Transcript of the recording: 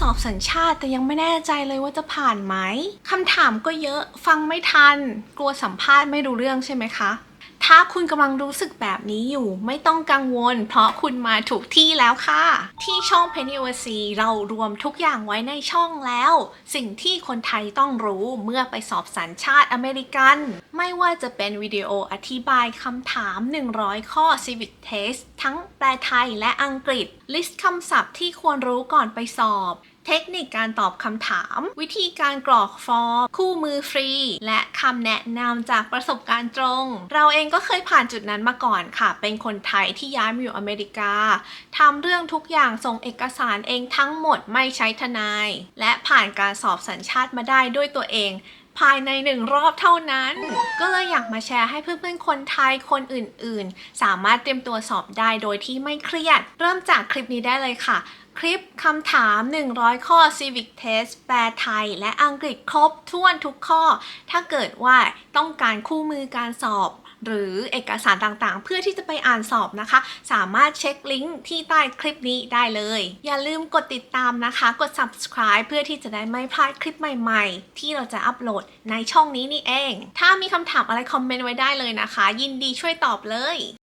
สอบสัญชาติ แต่ยังไม่แน่ใจเลยว่าจะผ่านไหมคำถามก็เยอะฟังไม่ทัน กลัวสัมภาษณ์ไม่รู้เรื่องใช่ไหมคะ ถ้าคุณกำลังรู้สึกแบบนี้อยู่ไม่ต้องกังวล เพราะคุณมาถูกที่แล้วค่ะ ที่ช่อง Penny o c เรารวมทุกอย่างไว้ในช่องแล้ว สิ่งที่คนไทยต้องรู้เมื่อไปสอบสัญชาติอเมริกัน ไม่ว่าจะเป็นวิดีโออธิบายคำถาม 100 ข้อ Civic Test ทั้งแปลไทยและอังกฤษ ลิสต์คำศัพท์ที่ควรรู้ก่อนไปสอบ เทคนิคการตอบคำถาม วิธีการกรอกฟอร์ม คู่มือฟรี และคำแนะนำจากประสบการณ์ตรง เราเองก็เคยผ่านจุดนั้นมาก่อนค่ะ เป็นคนไทยที่ย้ายมาอยู่อเมริกาทำเรื่องทุกอย่างส่งเอกสารเองทั้งหมดไม่ใช้ทนาย และผ่านการสอบสัญชาติมาได้ด้วยตัวเอง ภายในหนึ่งรอบเท่านั้น ก็เลยอยากมาแชร์ให้เพื่อนๆคนไทยคนอื่นๆ สามารถเตรียมตัวสอบได้โดยที่ไม่เครียด เริ่มจากคลิปนี้ได้เลยค่ะ คลิปคำถาม 100 ข้อ Civic Test แปลไทย และอังกฤษครบถ้วนทุกข้อ ถ้าเกิดว่าต้องการคู่มือการสอบ หรือเอกสารต่างๆ เพื่อที่จะไปอ่านสอบนะคะ สามารถเช็คลิงก์ที่ใต้คลิปนี้ได้เลย อย่าลืมกดติดตามนะคะ กด subscribe เพื่อที่จะได้ไม่พลาดคลิปใหม่ๆ ที่เราจะอัปโหลดในช่องนี้นี่เอง ถ้ามีคำถามอะไรคอมเมนต์ไว้ได้เลยนะคะ ยินดีช่วยตอบเลย